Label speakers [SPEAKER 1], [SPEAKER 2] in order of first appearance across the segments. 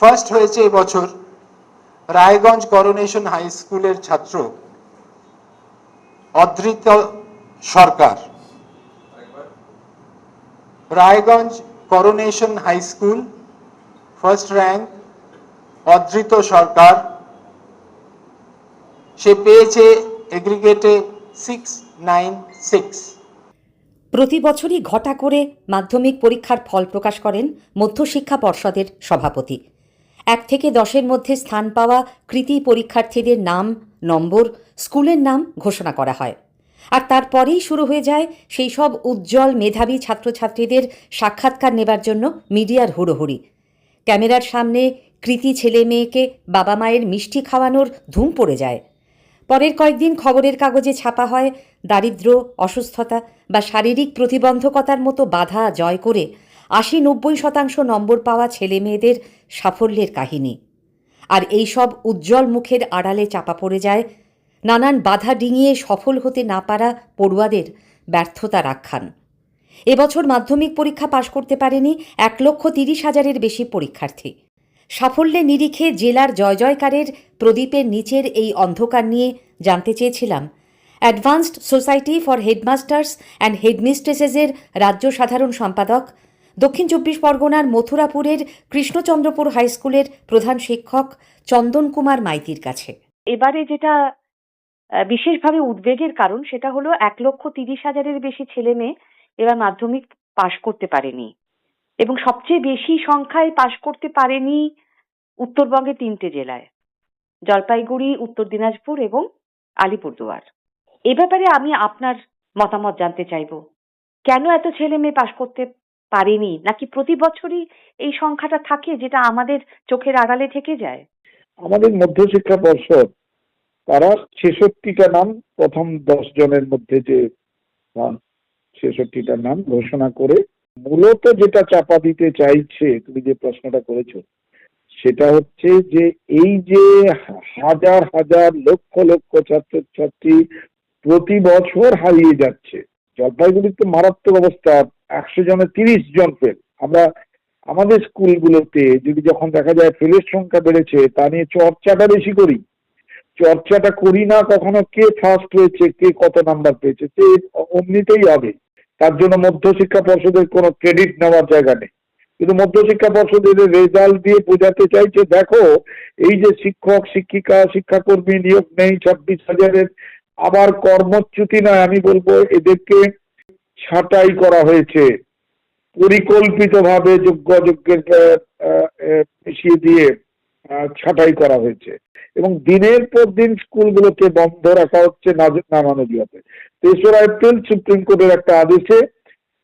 [SPEAKER 1] First হয়েছে এবছর Raiganj coronation high স্কুলের ছাত্র Adhrit Sarkar. Raiganj coronation high school first rank Adhrit Sarkar. সে পেয়েছে এগ্রিগেটে সিক্স নাইন সিক্স।
[SPEAKER 2] প্রতি বছরই ঘটা করে মাধ্যমিক পরীক্ষার ফল প্রকাশ করেন মধ্যশিক্ষা পর্ষদের সভাপতি। এক থেকে দশের মধ্যে স্থান পাওয়া কৃতি পরীক্ষার্থীদের নাম, নম্বর, স্কুলের নাম ঘোষণা করা হয়। আর তারপরেই শুরু হয়ে যায় সেই সব উজ্জ্বল মেধাবী ছাত্রছাত্রীদের সাক্ষাৎকার নেবার জন্য মিডিয়ার হুড়োহুড়ি। ক্যামেরার সামনে কৃতি ছেলে মেয়েকে বাবা মায়ের মিষ্টি খাওয়ানোর ধুম পড়ে যায়। পরের কয়েকদিন খবরের কাগজে ছাপা হয়, দারিদ্র, অসুস্থতা বা শারীরিক প্রতিবন্ধকতার মতো বাধা জয় করে আশি নব্বই শতাংশ নম্বর পাওয়া ছেলে মেয়েদের সাফল্যের কাহিনী। আর এই সব উজ্জ্বল মুখের আড়ালে চাপা পড়ে যায় নানান বাধা ডিঙিয়ে সফল হতে না পারা পড়ুয়াদের ব্যর্থতার আখ্যান। এবছর মাধ্যমিক পরীক্ষা পাশ করতে পারেনি এক লক্ষ তিরিশ হাজারের বেশি পরীক্ষার্থী। সাফল্যের নিরিখে জেলার জয় জয়কারের প্রদীপের নিচের এই অন্ধকার নিয়ে জানতে চেয়েছিলাম advanced society for headmasters and হেডমিস্ট্রেসেসের রাজ্য সাধারণ সম্পাদক দক্ষিণ চব্বিশ পরগনার মথুরাপুরের কৃষ্ণচন্দ্রপুর হাই স্কুলের প্রধান শিক্ষক চন্দন কুমার মাইতির কাছে। এবারে যেটা বিশেষভাবে উদ্বেগের কারণ সেটা হলো এক লক্ষ তিরিশ হাজারের বেশি ছেলে মেয়ে এবার মাধ্যমিক পাশ করতে পারেনি। এবং সবচেয়ে বেশি সংখ্যায় পাশ করতে পারেনি উত্তরবঙ্গের তিনটে জেলায়, জলপাইগুড়ি, উত্তর দিনাজপুর এবং আলিপুরদুয়ার। এ ব্যাপারে আমি আপনার মতামত জানতে চাইব। কেন এত ছেলে মেয়ে পাশ করতে পারেনি। নাকি প্রতি বছরই এই সংখ্যাটা থাকে যেটা আমাদের চোখের আড়ালে থেকে যায়?
[SPEAKER 3] আমাদের মধ্যশিক্ষা পর্ষদ, তারা ছেষট্টিটা নাম প্রথম দশ জনের মধ্যে যে নাম, ছেষট্টিটা নাম ঘোষণা করে মূলত যেটা চাপা দিতে চাইছে, তুমি যে প্রশ্নটা করেছ, সেটা হচ্ছে যে এই যে হাজার হাজার লক্ষ লক্ষ ছাত্রছাত্রী প্রতি বছর হারিয়ে যাচ্ছে জলপাইগুড়ির তো মারাত্মক অবস্থা, একশো জনে তিরিশ জন ফেল আমরা, আমাদের স্কুলগুলোতে যদি যখন দেখা যায় ফেলের সংখ্যা বেড়েছে, তা নিয়ে চর্চাটা বেশি করি। চর্চাটা করি না কখনো কে ফার্স্ট হয়েছে, কে কত নাম্বার পেয়েছে সে অমনিতেই হবে। তার জন্য মধ্যশিক্ষা পর্ষদের কোনো ক্রেডিট নেওয়ার জায়গা নেই। কিন্তু মধ্যশিক্ষা পর্ষদের রেজাল্ট দিয়ে বোঝাতে চাইছে দেখো, এই যে শিক্ষক, শিক্ষিকা, শিক্ষাকর্মী নিয়োগ নেই ছাব্বিশ হাজারের আবার কর্মচ্যুতি নয় আমি বলব এদেরকে ছাঁটাই করা হয়েছে। পরিকল্পিতভাবে যোগ্য আহ, মিশিয়ে দিয়ে ছাঁটাই করা হয়েছে। এবং দিনের পর দিন স্কুলগুলোকে বন্ধ রাখা হচ্ছে নানা তেসরা এপ্রিল সুপ্রিম কোর্টের একটা আদেশে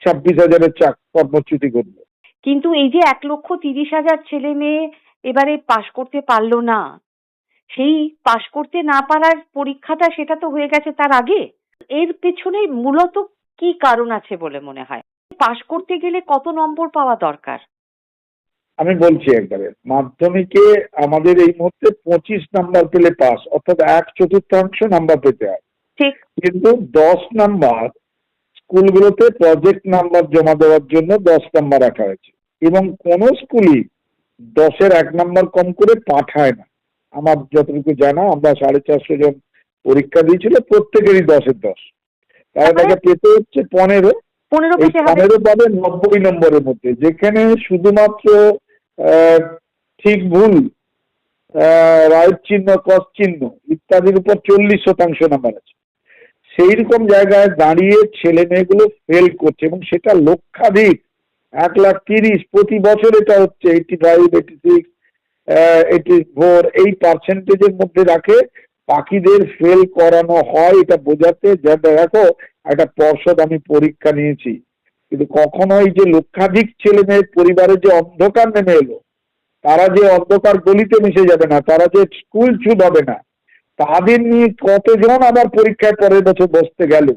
[SPEAKER 3] ছাব্বিশ হাজারের চাক কর্মচ্যুতি করবে
[SPEAKER 2] কিন্তু এই যে এক লক্ষ তিরিশ হাজার ছেলে মেয়ে এবারে পাশ করতে পারল না সেই পাশ করতে না পারার পরীক্ষাটা সেটা তো হয়ে গেছে তার আগে? এর পেছনে মূলত কি কারণ আছে বলে মনে হয়? পাশ করতে গেলে কত নম্বর পাওয়া দরকার?
[SPEAKER 3] আমি বলছি একবারে মাধ্যমিকে আমাদের এই মুহূর্তে পঁচিশ নাম্বার পেলে পাস অর্থাৎ এক চতুর্থাংশ নাম্বার পেতে হয়।
[SPEAKER 2] ঠিক।
[SPEAKER 3] কিন্তু দশ নাম্বার স্কুলগুলোতে প্রজেক্ট নাম্বার জমা দেওয়ার জন্য দশ নাম্বার রাখা হয়েছে। এবং কোন স্কুলই দশের এক নাম্বার কম করে পাঠায় না। আমার যতটুকু জানা আমরা সাড়ে চারশো জন পরীক্ষা দিয়েছিল প্রত্যেকেরই দশের দশ। তাহলে তাকে পেতে হচ্ছে পনেরো।
[SPEAKER 2] পনেরো
[SPEAKER 3] পাবে নব্বই নম্বরের মধ্যে। যেখানে শুধুমাত্র ঠিক ভুল রাইট চিহ্ন ক্রস চিহ্ন ইত্যাদির উপর চল্লিশ শতাংশ নাম্বার আছে। সেই রকম জায়গায় দাঁড়িয়ে ছেলে মেয়েগুলো ফেল করছে এবং সেটা লক্ষাধিক এক লাখ তিরিশ প্রতি বছর এটা হচ্ছে eighty five eighty six eighty four এই পার্সেন্টেজের মধ্যে রাখে। পাখিদের ফেল করানো হয়, এটা বোঝাতে। যা দেখো, একটা পর্ষদ আমি পরীক্ষা নিয়েছি। কিন্তু কখনো কখনোই যে লক্ষাধিক ছেলে মেয়ের পরিবারে যে অন্ধকার নেমে এলো, তারা যে অন্ধকার গলিতে মিশে যাবে না, তারা যে স্কুল ছুট হবে না, তাদের নিয়ে কতজন আবার পরীক্ষায় পরের বছর বসতে গেল?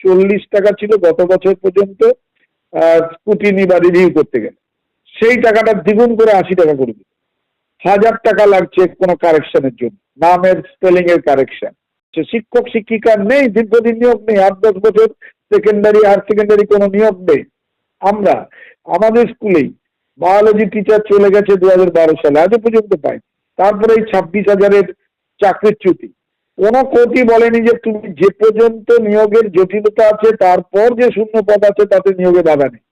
[SPEAKER 3] চল্লিশ টাকা ছিল গত বছর পর্যন্ত স্কুটিনি বা রিভিউ করতে গেলে। সেই টাকাটা দ্বিগুণ করে আশি টাকা করে দিল। হাজার টাকা লাগছে কোনো কারেকশনের জন্য। নামের স্পেলিং এর কারেকশন শিক্ষক শিক্ষিকা নেই, দীর্ঘদিন নিয়োগ নেই, আট, দশ বছর সেকেন্ডারি হায়ার সেকেন্ডারি কোনো নিয়োগ নেই। আমরা, আমাদের স্কুলেই বায়োলজি টিচার চলে গেছে দু হাজার বারো সালে, আজও পর্যন্ত পাই তারপরে এই ছাব্বিশ হাজারের চাকরির চ্যুতি। কোনো কোটি বলেনি যে তুমি যে পর্যন্ত নিয়োগের জটিলতা আছে, তারপর যে শূন্য পদ আছে, তাতে নিয়োগে বাধা নেই।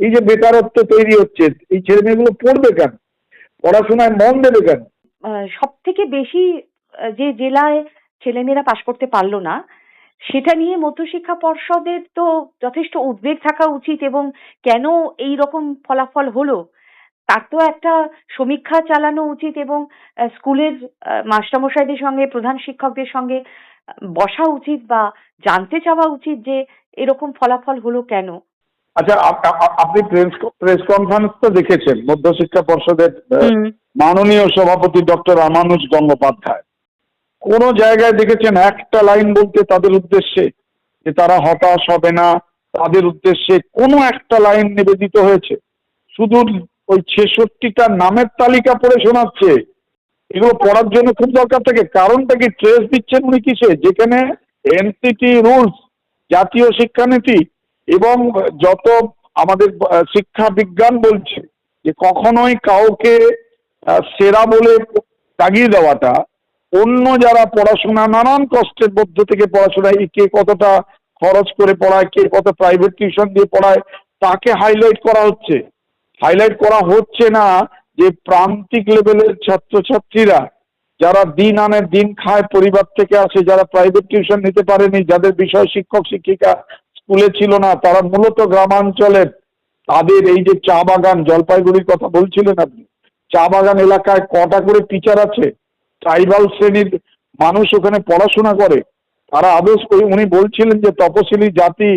[SPEAKER 3] এই যে বেকারত্ব তৈরি হচ্ছে, এই ছেলে মেয়েগুলো পড়বে কেন? পড়াশোনায় মন দেবে কেন?
[SPEAKER 4] সব থেকে বেশি যে জেলায় ছেলেমেয়েরা পাশ করতে পারল না, সেটা নিয়ে মধ্যশিক্ষা পর্ষদের তো যথেষ্ট উদ্বেগ থাকা উচিত এবং কেন এই রকম ফলাফল হলো, তার তো একটা সমীক্ষা চালানো উচিত এবং স্কুলের মাস্টারমশাইদের সঙ্গে, প্রধান শিক্ষকদের সঙ্গে বসা উচিত বা জানতে চাওয়া উচিত যে এরকম ফলাফল হলো কেন।
[SPEAKER 3] আচ্ছা আপ- আপ- আপনি প্রেস প্রেস কনফারেন্স তো দেখেছেন মধ্যশিক্ষা পর্ষদের মাননীয় সভাপতি ডক্টর আমানুজ গঙ্গোপাধ্যায়। কোন জায়গায় দেখেছেন একটা লাইন বলতে তাদের উদ্দেশ্যে যে তারা হতাশ হবে না তাদের উদ্দেশ্যে কোনো একটা লাইন নিবেদিত হয়েছে? শুধু ওই ছেষট্টিটা নামের তালিকা পড়ে শোনাচ্ছে। এগুলো পড়ার জন্য খুব দরকার থাকে। কারণটা কি ট্রেস দিচ্ছেন উনি কিসে? যেখানে এনসিটি রুলস জাতীয় শিক্ষানীতি এবং যত আমাদের শিক্ষা বিজ্ঞান বলছে যে কখনোই কাউকে সেরা বলে তাগিয়ে দেওয়াটা, অন্য যারা পড়াশোনা নানান কষ্টের মধ্য থেকে পড়াশোনায় কে কতটা খরচ করে পড়ায়, কে কত প্রাইভেট টিউশন দিয়ে পড়ায়, তাকে হাইলাইট করা হচ্ছে। হাইলাইট করা হচ্ছে না যে প্রান্তিক লেভেলের ছাত্রছাত্রীরা যারা দিন আনে দিন খায়, পরিবার থেকে আসে, যারা প্রাইভেট টিউশন নিতে পারেনি, যাদের বিষয় শিক্ষক, শিক্ষিকা স্কুলে ছিল না, তারা মূলত গ্রামাঞ্চলের। তাদের এই যে চা বাগান, জলপাইগুড়ির কথা বলছিলেন আপনি, চা বাগান এলাকায় কটা করে টিচার আছে? ট্রাইবাল শ্রেণির মানুষ ওখানে পড়াশোনা করে। তারা আদেশ উনি বলছিলেন যে তপশিলি জাতি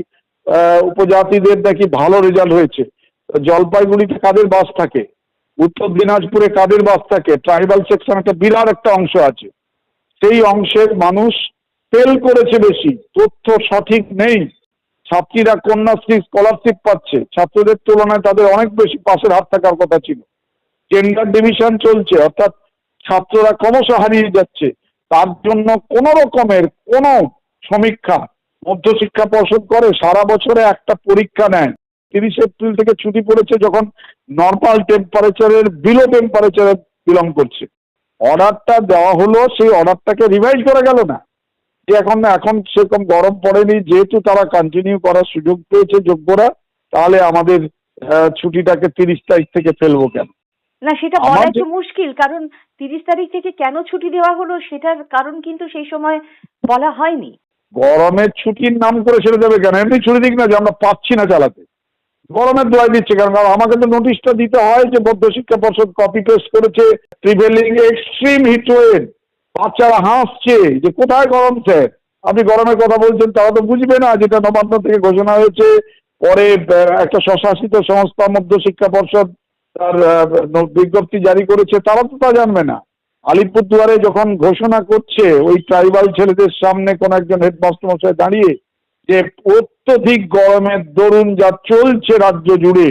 [SPEAKER 3] উপজাতিদের নাকি ভালো রেজাল্ট হয়েছে। জলপাইগুড়িতে কাদের বাস থাকে? উত্তর দিনাজপুরে কাদের বাস থাকে? ট্রাইবাল সেকশন একটা বিরাট একটা অংশ আছে। সেই অংশের মানুষ ফেল করেছে বেশি, তথ্য সঠিক নেই। ছাত্রীরা কন্যাশ্রী স্কলারশিপ পাচ্ছে। ছাত্রদের তুলনায় তাদের অনেক বেশি পাশের হাত থাকার কথা ছিল। জেন্ডার ডিভিশন চলছে, অর্থাৎ ছাত্ররা ক্রমশ হারিয়ে যাচ্ছে। তার জন্য কোন রকমের কোন সমীক্ষা মধ্যশিক্ষা পর্ষদ করে, সারা বছরে একটা পরীক্ষা নেয়। তিরিশ এপ্রিল থেকে ছুটি পড়েছে যখন নর্মাল টেম্পারেচারের বিলো টেম্পারেচারে বিলং করছে। অর্ডারটা দেওয়া হলো, সেই অর্ডারটাকে রিভাইজ করা গেল না। এখন এখন সেরকম গরম পড়েনি যেহেতু তারা কন্টিনিউ করার সুযোগ পেয়েছে যোগ্যরা তাহলে আমাদের ছুটিটাকে তিরিশ তারিখ থেকে ফেলব কেন?
[SPEAKER 4] না সেটা বলা একটু মুশকিল কারণ তিরিশ তারিখ থেকে কেন ছুটি দেওয়া হলো সেটার কারণ কিন্তু সেই সময় বলা হয়নি।
[SPEAKER 3] গরমের ছুটির নাম করে ছেড়ে দেবে কেন? এমনি ছুটি দিক না যে আমরা পাচ্ছি না চালাতে। গরমের দোয়াই দিচ্ছে কেন? কারণ আমাকে তো নোটিশটা দিতে হয় যে মধ্যশিক্ষা পর্ষদ কপি পেস্ট করেছে প্রিভেলিং এক্সট্রিম হিট ওয়েভ বাচ্চারা হাসছে যে কোথায় গরম স্যার? আপনি গরমের কথা বলছেন, তারা তো বুঝবে না যেটা নবান্ন থেকে ঘোষণা হয়েছে। পরে একটা স্বশাসিত সংস্থা মধ্য শিক্ষা পর্ষদ তার বিজ্ঞপ্তি জারি করেছে, তারা তো তা জানবে না। আলিপুরদুয়ারে যখন ঘোষণা করছে, ওই ট্রাইবাল ছেলেদের সামনে কোন একজন হেডমাস্টার মশাই দাঁড়িয়ে যে অত্যধিক গরমের দরুন যা চলছে রাজ্য জুড়ে,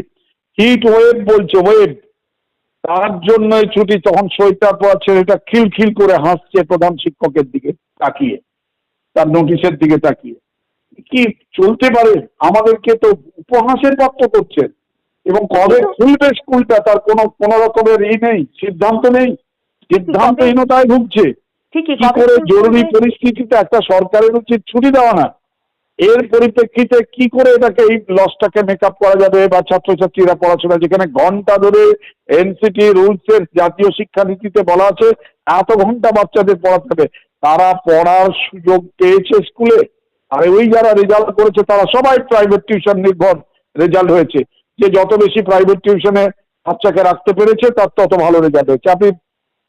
[SPEAKER 3] হিট ওয়েভ বলছে, ওয়েভ। তার জন্য ছুটি তখন সোয়েটার পরা ছেলেটা খিলখিল করে হাসছে প্রধান শিক্ষকের দিকে তাকিয়ে তার নোটিশের দিকে তাকিয়ে। কি চলতে পারে? আমাদেরকে তো উপহাসের পাত্র করছেন। এবং কবে খুলবে স্কুলটা তার কোনো কোনো রকমের ই নেই সিদ্ধান্ত নেই। সিদ্ধান্তহীনতায় ভুগছে। কি করে জরুরি? পরিস্থিতিতে একটা সরকারের উচিত ছুটি দেওয়া না? এর পরিপ্রেক্ষিতে কি করে এটাকে এই লসটাকে মেকআপ করা যাবে বা ছাত্রছাত্রীরা পড়াশোনা যেখানে ঘণ্টা ধরে এনসিটি রুলস এর জাতীয় শিক্ষানীতিতে বলা আছে এত ঘণ্টা বাচ্চাদের পড়াতে হবে। তারা পড়ার সুযোগ পেয়েছে স্কুলে। আর ওই যারা রেজাল্ট করেছে তারা সবাই প্রাইভেট টিউশন নির্ভর রেজাল্ট হয়েছে। যে যত বেশি প্রাইভেট টিউশনে বাচ্চাকে রাখতে পেরেছে তার তত ভালো রেজাল্ট হয়েছে। আপনি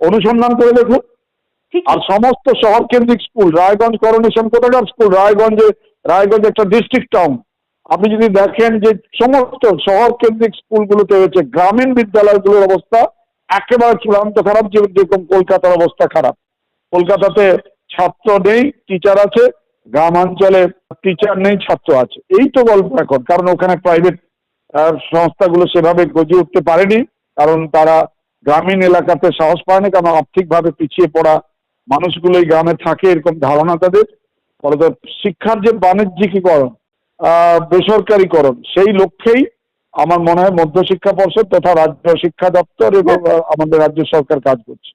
[SPEAKER 3] অনুসন্ধান করে দেখুন। আর সমস্ত শহর কেন্দ্রিক স্কুল রায়গঞ্জ করোনেশন কোথাকার স্কুল রায়গঞ্জে রায়গঞ্জ একটা ডিস্ট্রিক্ট টাউন আপনি যদি দেখেন যে সমস্ত শহর কেন্দ্রিক স্কুলগুলোতে হয়েছে গ্রামীণ বিদ্যালয়গুলোর অবস্থা একেবারে চূড়ান্ত খারাপ যেরকম কলকাতার অবস্থা খারাপ। কলকাতাতে ছাত্র নেই টিচার আছে, গ্রামাঞ্চলে টিচার নেই, ছাত্র আছে। এই তো গল্প এখন, কারণ ওখানে প্রাইভেট সংস্থাগুলো সেভাবে গজে উঠতে পারেনি, কারণ তারা গ্রামীণ এলাকাতে সাহস পায় না কারণ আর্থিকভাবে পিছিয়ে পড়া মানুষগুলোই গ্রামে থাকে, এরকম ধারণা তাদের। ফলত শিক্ষার যে বাণিজ্যিকীকরণ বেসরকারীকরণ, সেই লক্ষ্যেই আমার মনে হয় মধ্যশিক্ষা পর্ষদ তথা রাজ্য শিক্ষা দপ্তর এবং আমাদের রাজ্য সরকার কাজ করছে।